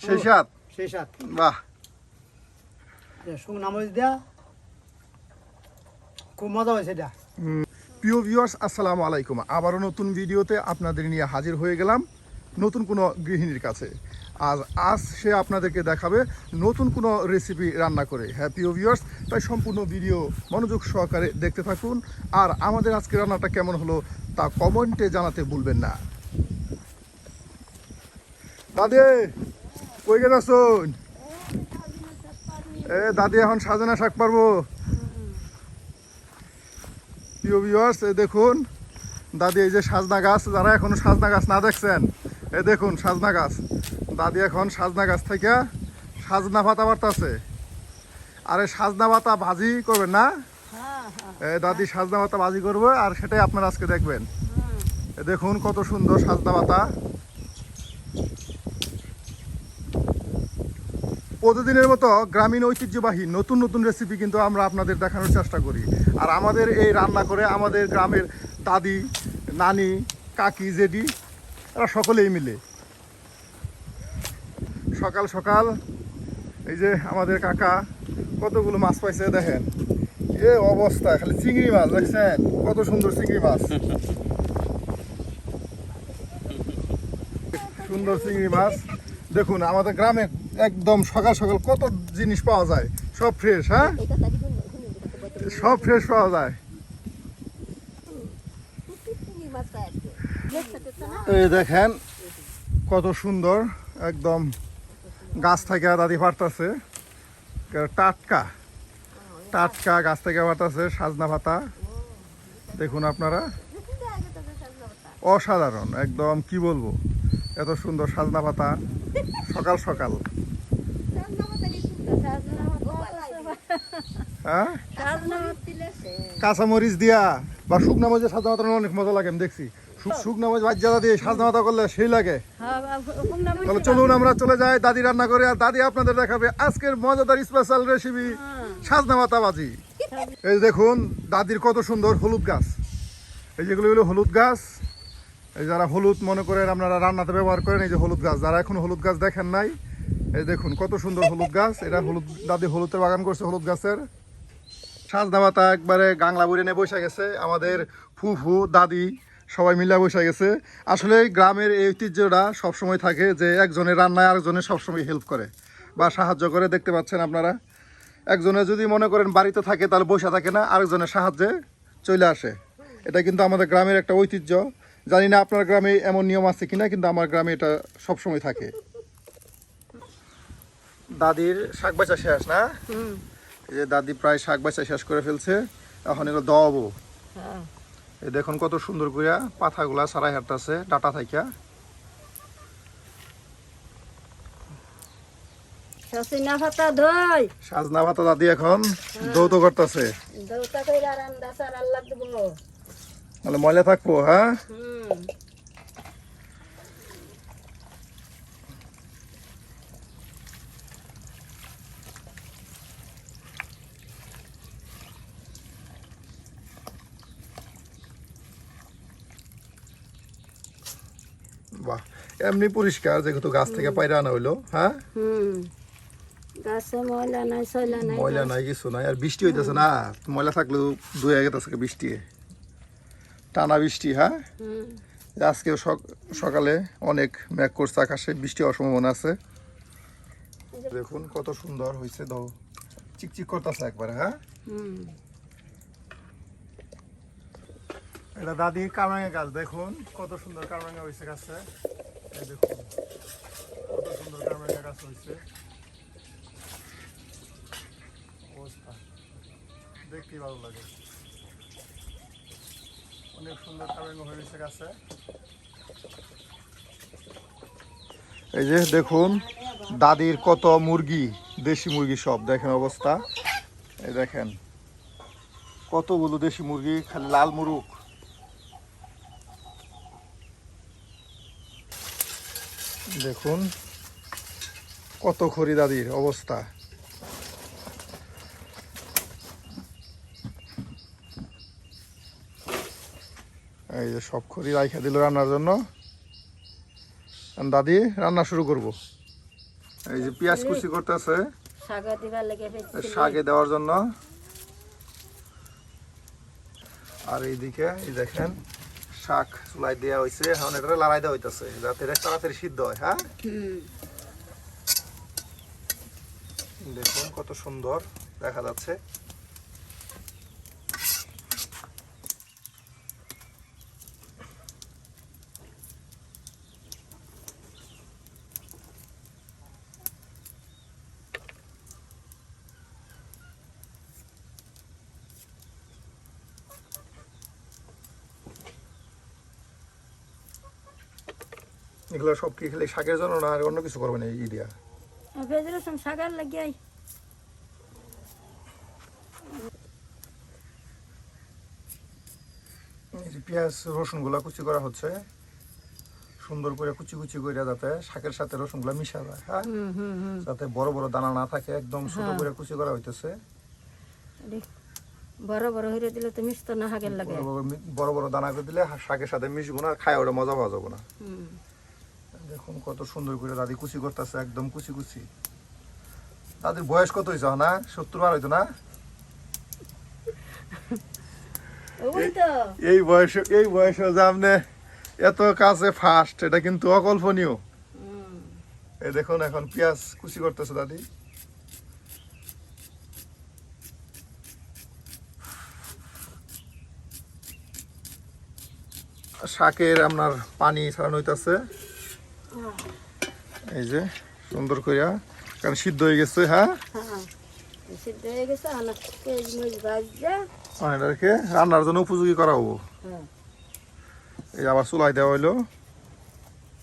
সেই সাত সেই সাত বাহ। শুকনা মরিচ দেয়া খুব মজা হয়েছে এটা। প্রিয় ভিউয়ার্স আসসালামু আলাইকুম। আবারও নতুন ভিডিওতে আপনাদের নিয়ে হাজির হয়ে গেলাম নতুন কোনো গৃহিণীর কাছে। আর আজ সে আপনাদেরকে দেখাবে নতুন কোনো রেসিপি রান্না করে। হ্যাঁ প্রিয় ভিউয়ার্স তাই সম্পূর্ণ ভিডিও মনোযোগ সহকারে দেখতে থাকুন। আর আমাদের আজকে রান্নাটা কেমন হলো তা কমেন্টে জানাতে ভুলবেন না। দাদে! কই গেছুন এ, দাদি এখন সাজানা শাক পারব। প্রিয় ভিউয়ার্স এই দেখুন। দাদি এই যে সাজনা গাছ, যারা এখনও সাজনা গাছ না দেখছেন এই দেখুন সাজনা গাছ। দাদি এখন সাজনা গাছ থেকে সাজনা পাতা বাড়তাছে। আর, সাজনা পাতা ভাজি করবেন না? দাদি সাজনা পাতা ভাজি করবে, আর সেটাই আপনারা আজকে দেখবেন। দেখুন কত সুন্দর সাজনা পাতা। প্রতিদিনের মতো গ্রামীণ ঐতিহ্যবাহী নতুন নতুন রেসিপি কিন্তু আমরা আপনাদের দেখানোর চেষ্টা করি। আর আমাদের এই রান্না করে আমাদের গ্রামের দাদি, নানি, কাকি জেডি এরা সকলেই মিলে। সকাল সকাল এই যে আমাদের কাকা কতগুলো মাছ পাইছে দেখেন। এ অবস্থা, খালি চিংড়ি মাছ, দেখছেন? কত সুন্দর চিংড়ি মাছ। সুন্দর চিংড়ি মাছ। দেখুন, আমাদের গ্রামে একদম সকাল সকাল কত জিনিস পাওয়া যায়? সব ফ্রেশ হ্যাঁ? সব ফ্রেশ পাওয়া যায়। এই দেখেন কত সুন্দর, একদম গাছ থেকে দাদি পারতাছে। টাটকা টাটকা গাছ থেকে পারতাছে, সাজনা পাতা। দেখুন আপনারা। অসাধারণ, একদম কি বলব? এত সুন্দর সাজনা পাতা, সকাল সকাল। কাঁচামরিচ দিয়া বা শুকনা মরিচের সাজনা পাতা অনেক মজা লাগে আমি দেখছি। শু- শুকনা মরিচ ভাজ্জাদা দিয়ে সাজনা করলে সেই লাগে। তাহলে চলুন আমরা চলে যাই দাদি রান্না করে আর দাদি আপনাদের দেখাবে আজকের মজাদার স্পেশাল রেসিপি সাজনা পাতা ভাজি। এই দেখুন দাদির কত সুন্দর হলুদ গাছ। এই যেগুলো হলো হলুদ গাছ এই যারা হলুদ মনে করেন আপনারা রান্নাতে ব্যবহার করেন এই যে হলুদ গাছ যারা এখন হলুদ গাছ দেখেন নাই এই দেখুন, কত সুন্দর হলুদ গাছ। এটা হলুদ, দাদি হলুদের বাগান করছে হলুদ গাছের। সাজনা পাতা একবারে গাংলা বুড়ে নিয়ে বসে গেছে, আমাদের ফুফু, দাদি, সবাই মিলে বসে গেছে। আসলে গ্রামের এই ঐতিহ্যটা সবসময় থাকে যে একজনের রান্নায় আরেকজনের সবসময় হেল্প করে বা সাহায্য করে, দেখতে পাচ্ছেন আপনারা। একজনে যদি মনে করেন বাড়িতে থাকে, তাহলে বসে থাকে না, আরেকজনের সাহায্যে চলে আসে। এটা কিন্তু আমাদের গ্রামের একটা ঐতিহ্য। জানি না আপনার গ্রামে এমন নিয়ম আছে কিনা, কিন্তু আমার গ্রামে এটা সবসময় থাকে। দাদির শাক বাচা শেষ না? এই যে দাদি প্রায় শাক বাচা শেষ করে ফেলছে এখন এগুলো দবাবো এই দেখুন কত সুন্দর করিয়া পাতাগুলা সারাই হাঁটতেছে ডাটা থাইকা। ধই। সাজনা ভাতা দাদি এখন দৌত করতেছে। দৌতা কইরা রান্দা ময়লা থাকব হ্যাঁ? বাহ এমনি পরিষ্কার যেহেতু গাছ থেকে পাইরা আনা হইল হ্যাঁ? গাছে ময়লা নাই সয়লা নাই ময়লা নাই কিছু নাই আর বৃষ্টি হইতেছে না ময়লা থাকলেও দুই আগে গেছে বৃষ্টি। টানা বৃষ্টি হ্যাঁ? আজকে সক- সকালে অনেক মেঘ করছে আকাশে বৃষ্টি হওয়ার সম্ভাবনা আছে। দেখুন কত সুন্দর হয়েছে দাও। চিকচিক করতেছে একবারে হ্যাঁ হুম এটা দাদি কামরাঙ্গা গাছ, দেখুন কত সুন্দর কামরাঙ্গা হয়েছে গাছে। দেখুন, কত সুন্দর কামরাঙ্গা গাছ হয়েছে। অবস্থা, দেখতেই ভালো লাগে। অনেক সুন্দর কামরাঙ্গা হয়েছে গাছে। এই যে দেখুন, দাদির কত মুরগি, দেশি মুরগি সব, দেখেন অবস্থা। এই দেখেন, কতগুলো দেশি মুরগি, খালি লাল মুরুগ। দেখুন কত খড়ি দাদির অবস্থা। এই যে সব খড়ি রাইখা দিল রান্নার জন্য। দাদি রান্না শুরু করব। এই যে পেঁয়াজ কুচি করতেছে। শাক দেওয়ার জন্য। আর এইদিকে এই দেখেন শাক চুলাই দেওয়া হয়েছে এখন এটা লড়াই দেওয়া হইতেছে, যাতে তাড়াতাড়ি সিদ্ধ হয় হ্যাঁ? দেখুন কত সুন্দর দেখা যাচ্ছে। এগুলো সব কি খেলে শাকের জন্য না আর অন্য কিছু করবেন এই রসুন লাগিয়াই। পেঁয়াজ রসুনগুলা কুচি করা হচ্ছে। সুন্দর করে কুচি কুচি করে যাতে শাকের সাথে রসুনগুলা মিশা যায় হ্যাঁ? হুম হুম হুম। যাতে বড় বড় দানা না থাকে একদম ছোট হ্যাঁ। করে কুচি করা হইতেছে। বড় বড় হইরে দিলে তো মিষ্ট না হাগের লাগে। বড় বড় দানা করে দিলে শাকের সাথে মিশবো না খায় ওটা মজা পাওয়া যাব না। হুম। দেখুন কত সুন্দর করে দাদি কুচি করতেছে একদম কুচি কুচি। দাদির বয়স কত হয়েছে না? সত্তর বার হইতো না? এই বয়সে এই বয়সে যে আপনি এত কাছে ফার্স্ট এটা কিন্তু অকল্পনীয়। এই দেখুন এখন পেঁয়াজ কুচি করতেছে দাদি। শাকের আপনার পানি ছাড়ানো হইতাছে। এই যে সুন্দর কইরা কারণ সিদ্ধ হয়ে গেছে হ্যাঁ? হ্যাঁ সিদ্ধ হয়ে গেছে এটাকে রান্নার জন্য উপযোগী করা হব। হ্যাঁ। এই আবার চুলাই দেওয়া হইল।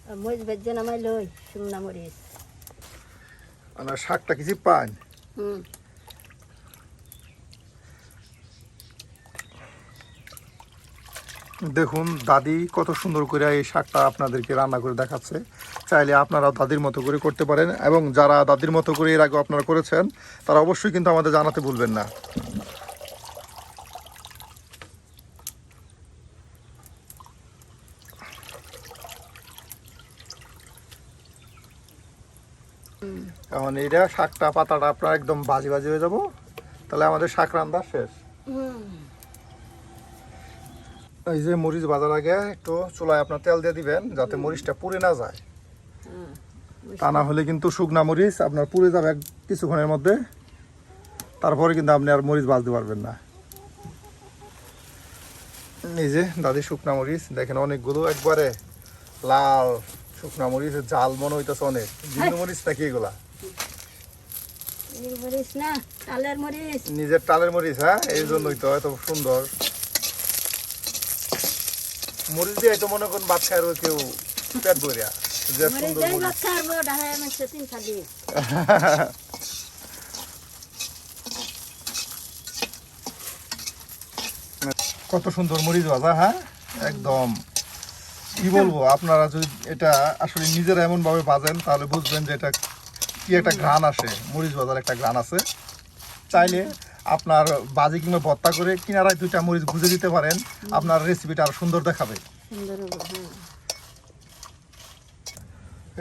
আর মরিচ ভাজা নামাই লই শুকনা মরিচ। আর শাকটা কিছু পান হুম। দেখুন, দাদি কত সুন্দর করে এই শাকটা আপনাদেরকে রান্না করে দেখাচ্ছে। চাইলে আপনারাও দাদির মতো করে করতে পারেন এবং যারা দাদির মতো করে এর আগে আপনারা করেছেন, তারা অবশ্যই কিন্তু আমাদের জানাতে ভুলবেন না। এখন এইটা শাকটা, পাতাটা আপনার একদম বাজি বাজি হয়ে যাব। তাহলে আমাদের শাক রান্না শেষ। এই যে মরিচ বাজার আগে একটু চুলায় আপনার তেল দিয়ে দিবেন যাতে মরিচটা পুড়ে না যায়। তা না হলে কিন্তু শুকনা মরিচ আপনার পুড়ে যাবে কিছুক্ষণের মধ্যে। তারপরে কিন্তু আপনি আর মরিচ বাজতে পারবেন না। এই যে দাদি শুকনা মরিচ দেখেন অনেকগুলো একবারে লাল শুকনা মরিচ জাল মনে হইতেছে অনেক। বিভিন্ন মরিচ নাকি এগুলা? নিজের টালের মরিচ হ্যাঁ? এই জন্যই তো এত সুন্দর। মরিচ দিয়ে তো মনে করুন বাচ্চা আর কেউ পেট ভরিয়া যে সুন্দর মরিচ কত সুন্দর মরিচ ভাজা হ্যাঁ? একদম। কি বলব আপনারা যদি এটা আসলে নিজেরা এমন ভাবে ভাজেন তাহলে বুঝবেন যে এটা কি একটা ঘ্রাণ আসে। মরিচ ভাজার একটা ঘ্রাণ আছে। চাইলে আপনার বাজি কিংবা ভর্তা করে কিনারায় দুইটা মরিচ গুঁজে দিতে পারেন। আপনার রেসিপিটা আরও সুন্দর দেখাবে। হ্যাঁ।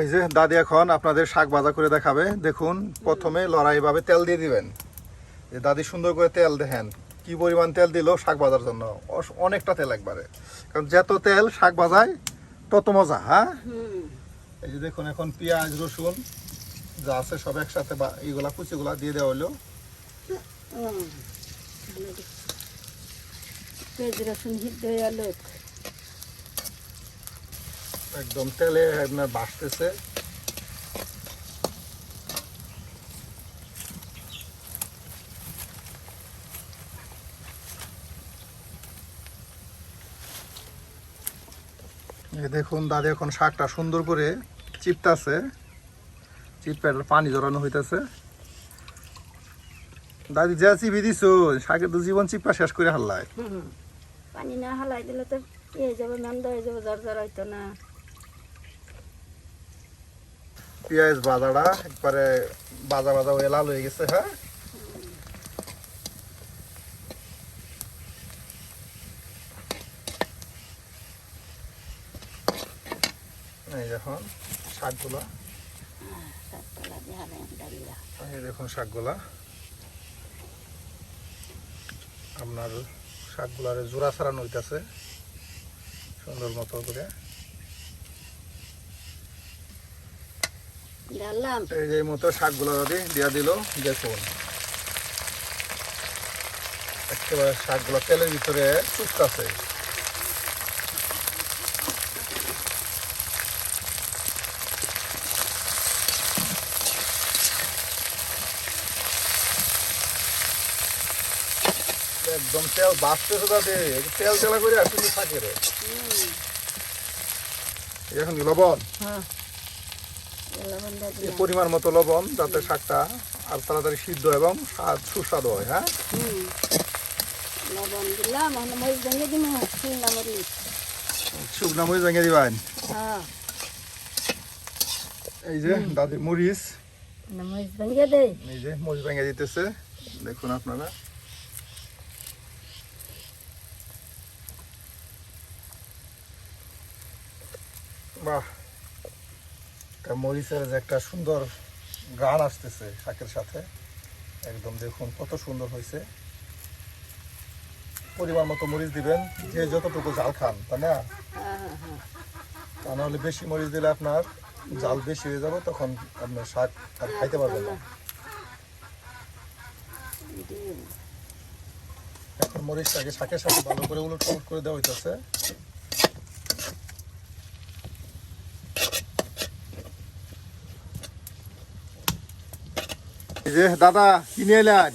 এই যে দাদি এখন আপনাদের শাক ভাজা করে দেখাবে। দেখুন প্রথমে লড়াইভাবে তেল দিয়ে দিবেন। যে দাদি সুন্দর করে তেল দেখেন কি পরিমাণ তেল দিল শাক ভাজার জন্য। অনেকটা তেল একবারে। কারণ যত তেল শাক ভাজায় তত মজা হ্যাঁ? এই যে দেখুন এখন পেঁয়াজ রসুন যা আছে সব একসাথে বা এইগুলা কুচিগুলা দিয়ে দেওয়া হলো। একদম তেলে আপনার বাসতেছে। দেখুন দাদি এখন শাকটা সুন্দর করে চিপতাছে। চিপটা পানি জড়ানো হইতাছে। দাদি যা চিপি দিছো শাকের তো জীবন চিপা শেষ করে হাল্লায়। পানি না হালাই দিলে তো পেয়ে যাবে হয়ে যাবে জ্বর জ্বর হইতো না। পেঁয়াজ বাজাটা একবারে বাজা বাজা হয়ে লাল হয়ে গেছে হ্যাঁ? এই দেখুন শাকগুলো। এই দেখুন শাকগুলা। আপনার শাকগুলার জোড়া ছাড়ানো হইতেছে। সুন্দর মতো করে। এই যে মতো শাকগুলো যদি দিয়া দিল দেখুন একেবারে শাকগুলো তেলের ভিতরে চুপতাছে একদম তেল বাঁচতেছে তাতে। তেল তেলা করে থাকে রে। এখন লবণ? হ্যাঁ। দিয়ে পরিমাণ মতো লবণ যাতে শাকটা আর তাড়াতাড়ি সিদ্ধ এবং স্বাদ সুস্বাদু হয় হ্যাঁ? লবণ দিলাম মরিচ ভেঙে দিম শুকনা মরিচ। শুকনা মরিচ ভেঙে দিবেন? হ্যাঁ। এই যে দাদির মরিচ। মরিচ ভেঙে দেই। এই যে মরিচ ভেঙে দিতেছে। দেখুন আপনারা। বাহ, একটা মরিচের যে একটা সুন্দর গান আসতেছে শাকের সাথে, একদম দেখুন কত সুন্দর হয়েছে। পরিমাণ মতো মরিচ দিবেন, যে যতটুকু জাল খান, তাই না? তা নাহলে বেশি মরিচ দিলে আপনার জাল বেশি হয়ে যাবে, তখন আপনার শাক আর খাইতে পারবেন না। এখন মরিচটাকে শাকের সাথে ভালো করে উলট করে দেওয়া হইতেছে। যে দাদা কিনে এলেন?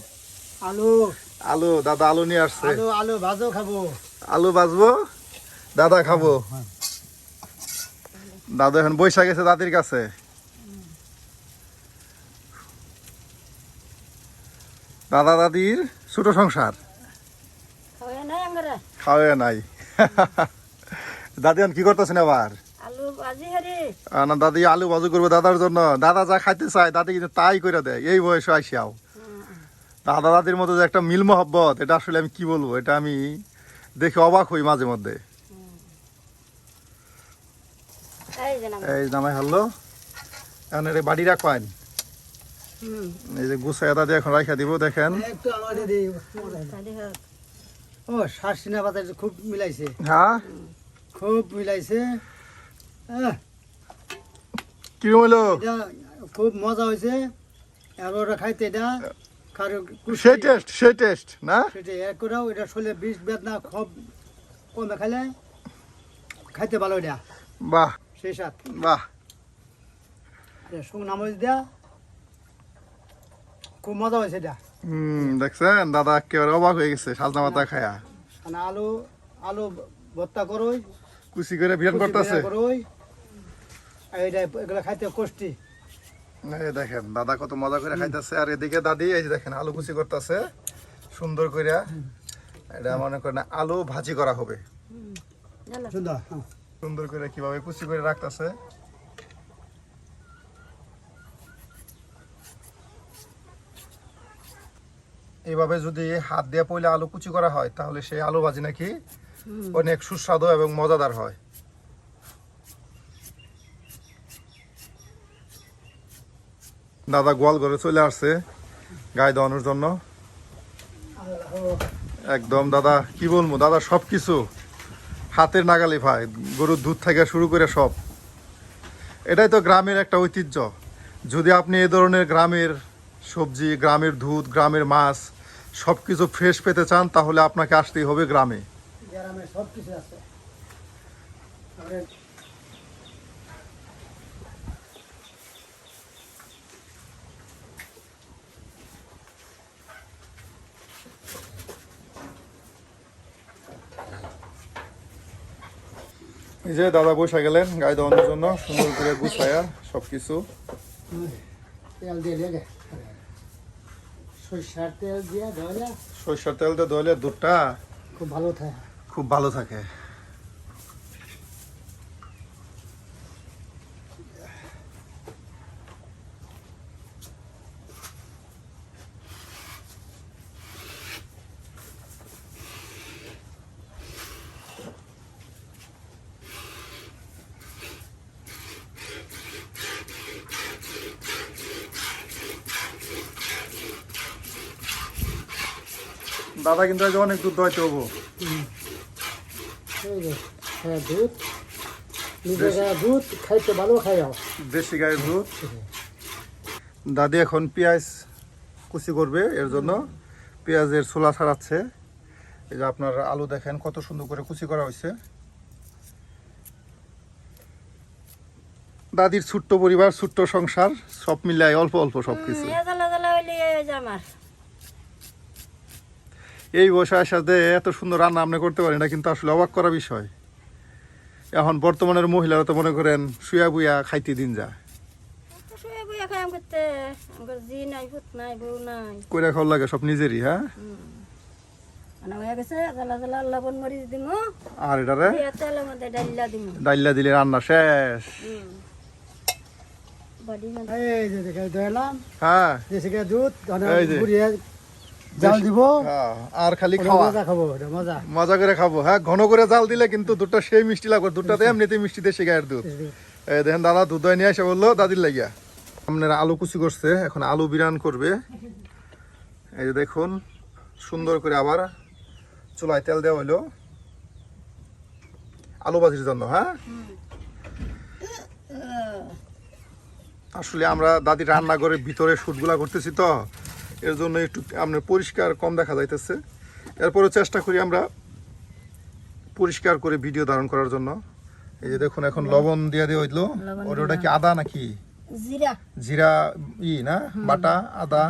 আলু। আলু দাদা আলু নিয়ে আসছে। আলু আলু ভাজও খাব। আলু বাজবো দাদা খাব। দাদা এখন বৈশা গেছে দাদির কাছে। দাদা দাদির ছোট সংসার। খাওয়া নাই দাদি এখন কি করতেছেন আবার? ভাজি না দাদি আলু ভাজু করবে দাদার জন্য। দাদা যা খাইতে চায় দাদি কিন্তু তাই করে দেয়। এই বয়সে আসিয়াও দাদা দাদির মধ্যে যে একটা মিল মহব্বত এটা আসলে আমি কি বলব? এটা আমি দেখে অবাক হই মাঝে মধ্যে। এই জামাই হলো এখন এটা বাড়ি রাখবেন এই যে গুছাই দাদি এখন রাখা দিব দেখেন। ও শাসিনা পাতা খুব মিলাইছে। হ্যাঁ? খুব মিলাইছে। কি হলো? খুব মজা হয়েছে। আর ওরা খাইতে এটা কারও সেই টেস্ট সেই টেস্ট না? সেটা এক করেও এটা শরীরে বিষ বেদনা খুব কমে খাইলে খাইতে ভালো এটা। বাহ। সেই সাথ বাহ। শুকনো নামজ দেয়া খুব মজা হয়েছে এটা। হুম দেখছেন? দাদা একেবারে অবাক হয়ে গেছে সাজনা পাতা খায়া। আলু আলু ভর্তা করোই কুচি করে বিরান করতেছে। করোই। আর এটা এগুলো খাইতে কষ্টি। দেখেন দাদা কত মজা করে খাইতেছে। আর এদিকে দাদি এই দেখেন আলু কুচি করতেছে সুন্দর করে এটা মনে করেন আলু ভাজি করা হবে। সুন্দর হ্যাঁ। করে কীভাবে কুচি করে রাখতেছে। এইভাবে যদি হাত দিয়ে পইলে আলু কুচি করা হয় তাহলে সেই আলু ভাজি নাকি অনেক সুস্বাদু এবং মজাদার হয়। দাদা গোয়াল ঘরে চলে আসছে গায়ে দেওয়ানোর জন্য। একদম দাদা, কি বলব? দাদা সব কিছু হাতের নাগালে ভাই, গরুর দুধ থেকে শুরু করে সব। এটাই তো গ্রামের একটা ঐতিহ্য। যদি আপনি এ ধরনের গ্রামের সবজি, গ্রামের দুধ, গ্রামের মাছ সব কিছু ফ্রেশ পেতে চান, তাহলে আপনাকে আসতেই হবে গ্রামে। গ্রামে সব কিছু আছে। এই যে দাদা বসে গেলেন গায়ে দেওয়ানোর জন্য সুন্দর করে গুছায়া সব কিছু তেল দিয়ে লেগে সরষার তেল দিয়ে ধরে সরিষার তেলটা দলে দুধটা খুব ভালো থাকে। খুব ভালো থাকে। দাদা কিন্তু আজ অনেক দুধ দোয়াইতে হব। হ্যাঁ দুধ। নিজে দুধ খাইতে ভালো খাইও দেশি গায়ের দুধ। দাদি এখন পেঁয়াজ কুচি করবে এর জন্য। পেঁয়াজের ছোলা ছাড়াচ্ছে। এই যে আপনার আলু দেখেন কত সুন্দর করে কুচি করা হয়েছে। দাদির ছোট্ট পরিবার ছোট্ট সংসার সব মিলাই অল্প অল্প সব কিছু আমার। এই বয়সের সাথে এত সুন্দর রান্না আপনি করতে পারেন এটা কিন্তু আসলে অবাক করা বিষয়। এখন বর্তমানের মহিলারা তো মনে করেন শুয়া বুয়া খাইতে দিন যা কইরা খাওয়ার লাগে সব নিজেরই হ্যাঁ? মানে গেছে জ্বালা জ্বালা লবণ মরিচ দিমু। আর এটারে দিয়া তেলের মধ্যে ডাইলা দিলে রান্না শেষ। বডি এই যে দেখে দইলাম হ্যাঁ। দুধ এই যে। ঘুরিয়ে জাল দিব। হ্যাঁ, আর খালি খাওয়া। মজা খাব মজা। মজা করে খাব। হ্যাঁ ঘন করে জাল দিলে কিন্তু দুধটা সেই মিষ্টি লাগবে। দুধটাতে এমনিতে মিষ্টি। দেশি গায়ের দুধ। এই দেখেন দাদা দুধ নিয়ে এসে বলল দাদির লাগিয়া। আপনারা আলু কুচি করছে এখন আলু বিরান করবে। এই যে দেখুন সুন্দর করে আবার চুলায় তেল দেওয়া হলো আলু ভাজির জন্য হ্যাঁ? আসলে আমরা দাদি রান্নাঘরের ভিতরে শুটগুলা করতেছি তো। এর জন্য একটু আপনার পরিষ্কার কম দেখা যাইতেছে। এরপরে চেষ্টা করি আমরা পরিষ্কার করে ভিডিও ধারণ করার জন্য। এই যে দেখুন এখন লবণ দিয়ে দিয়ে হইল। ওর ওটা কি আদা নাকি? জিরা। জিরা ই না? বাটা আদা?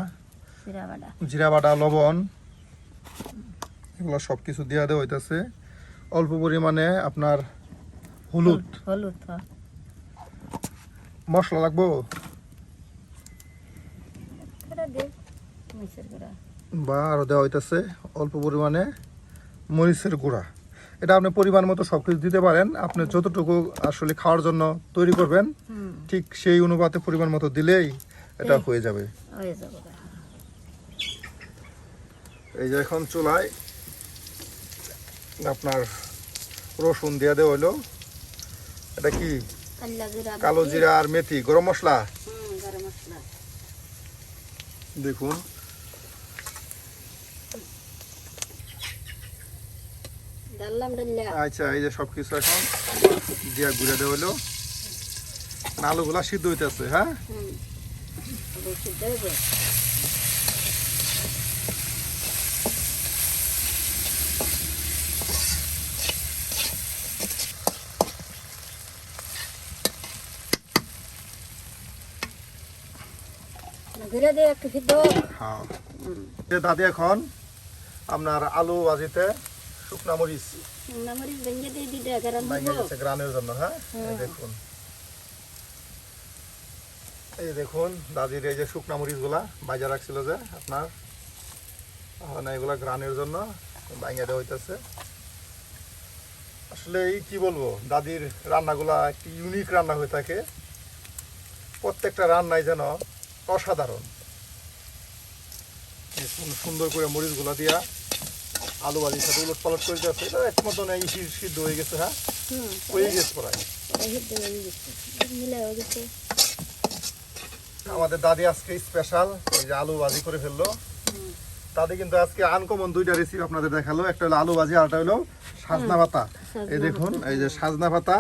জিরা বাটা। লবণ। এগুলো সব কিছু দেওয়া দেওয়া হইতেছে। অল্প পরিমাণে আপনার হলুদ। হলুদ হ্যাঁ। মশলা লাগবো? দে বা আরও দেওয়া হইতেছে অল্প পরিমাণে মরিচের গুঁড়া। এটা আপনি পরিমাণ মতো সব কিছু দিতে পারেন। আপনি যতটুকু আসলে খাওয়ার জন্য তৈরি করবেন ঠিক সেই অনুপাতে পরিমাণ মতো দিলেই এটা হয়ে যাবে। এই যে এখন চুলায় আপনার রসুন দিয়ে দেওয়া হলো এটা কি? কালো জিরা আর মেথি গরম মশলা। দেখুন। আচ্ছা এই যে সব কিছু এখন দিয়া ঘুরে দেওয়া হলো। আলুগুলা সিদ্ধ হইতেছে হ্যাঁ? হ্যাঁ। দাদি এখন আপনার আলু ভাজিতে শুকনা মরিচ। নামরিচ ভেঙে দিয়ে দিতে গরম ভেঙে গেছে গ্রানের জন্য হ্যাঁ? হ্যাঁ। দেখুন। এই দেখুন দাদির এই যে শুকনা মরিচগুলা বাজার রাখছিল যে আপনার। এগুলা গ্রানের জন্য ভেঙে দেওয়া হইতেছে। আসলে এই কি বলব দাদির রান্নাগুলা একটি ইউনিক রান্না হয়ে থাকে। প্রত্যেকটা রান্নাই যেন অসাধারণ। সুন্দর করে মরিচগুলা দিয়া আলু ভাজির সাথে উলট পালট করে যাচ্ছে এটা এক মতন এই সিদ্ধ হয়ে গেছে হ্যাঁ? হয়ে গেছে প্রায়। আমাদের দাদি আজকে স্পেশাল এই যে আলু ভাজি করে ফেলল। দাদি কিন্তু আজকে আনকমন দুইটা রেসিপি আপনাদের দেখাল। একটা হলো আলু ভাজি আর একটা হলো সাজনা পাতা এই দেখুন এই যে সাজনা পাতা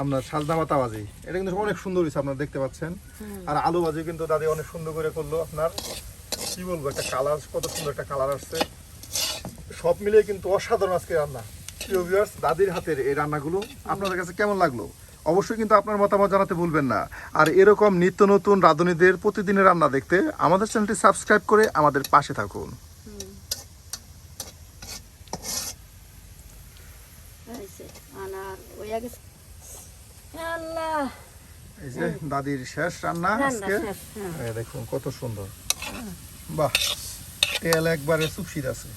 আপনার সাজনা পাতা ভাজি। এটা কিন্তু অনেক সুন্দর হয়েছে আপনারা দেখতে পাচ্ছেন। আর আলু ভাজি কিন্তু দাদি অনেক সুন্দর করে করল আপনার। কি বলব একটা কালার কত সুন্দর একটা কালার আসছে। সব মিলিয়ে কিন্তু অসাধারণ আজকে রান্না। প্রিয় ভিউয়ার্স দাদির হাতের এই রান্নাগুলো আপনাদের কাছে কেমন লাগল? অবশ্যই কিন্তু আপনার মতামত জানাতে ভুলবেন না। আর এরকম নিত্য নতুন রাঁধুনিদের প্রতিদিনের রান্না দেখতে আমাদের চ্যানেলটি সাবস্ক্রাইব করে আমাদের পাশে থাকুন। এই যে দাদির শেষ রান্না আজকে। হ্যাঁ। দেখুন কত সুন্দর। বাহ তেল একবারে সুপসিদ আছে।